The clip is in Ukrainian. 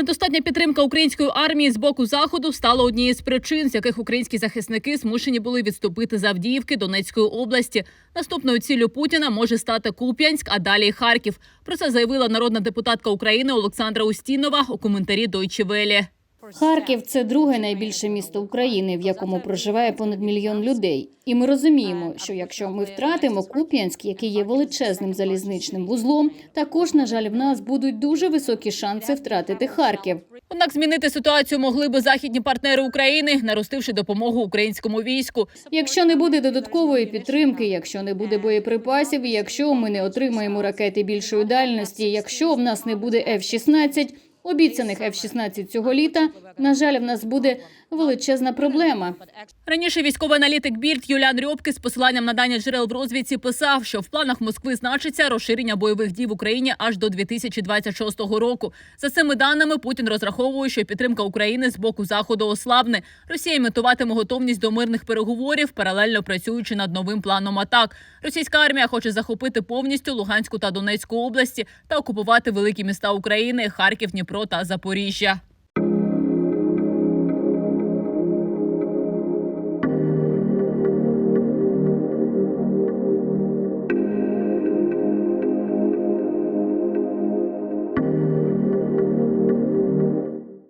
Недостатня підтримка української армії з боку заходу стала однією з причин, з яких українські захисники змушені були відступити з Авдіївки Донецької області. Наступною ціллю Путіна може стати Куп'янськ, а далі Харків. Про це заявила народна депутатка України Олександра Устінова у коментарі Дойчевелі. Харків це друге найбільше місто України, в якому проживає понад мільйон людей. І ми розуміємо, що якщо ми втратимо Куп'янськ, який є величезним залізничним вузлом, також на жаль в нас будуть дуже високі шанси втратити Харків. Однак змінити ситуацію могли би західні партнери України, наростивши допомогу українському війську. Якщо не буде додаткової підтримки, якщо не буде боєприпасів, якщо ми не отримаємо ракети більшої дальності, якщо в нас не буде F-16, обіцяних F-16 цього літа, на жаль, в нас буде величезна проблема. Раніше військовий аналітик Більд Юліан Рьопки з посиланням на дані джерел в розвідці писав, що в планах Москви значиться розширення бойових дій в Україні аж до 2026 року. За цими даними Путін розраховує, що підтримка України з боку заходу ослабне. Росія імітуватиме готовність до мирних переговорів, паралельно працюючи над новим планом атак. Російська армія хоче захопити повністю Луганську та Донецьку області та окупувати великі міста України Харків, Дніпро та Запоріжжя.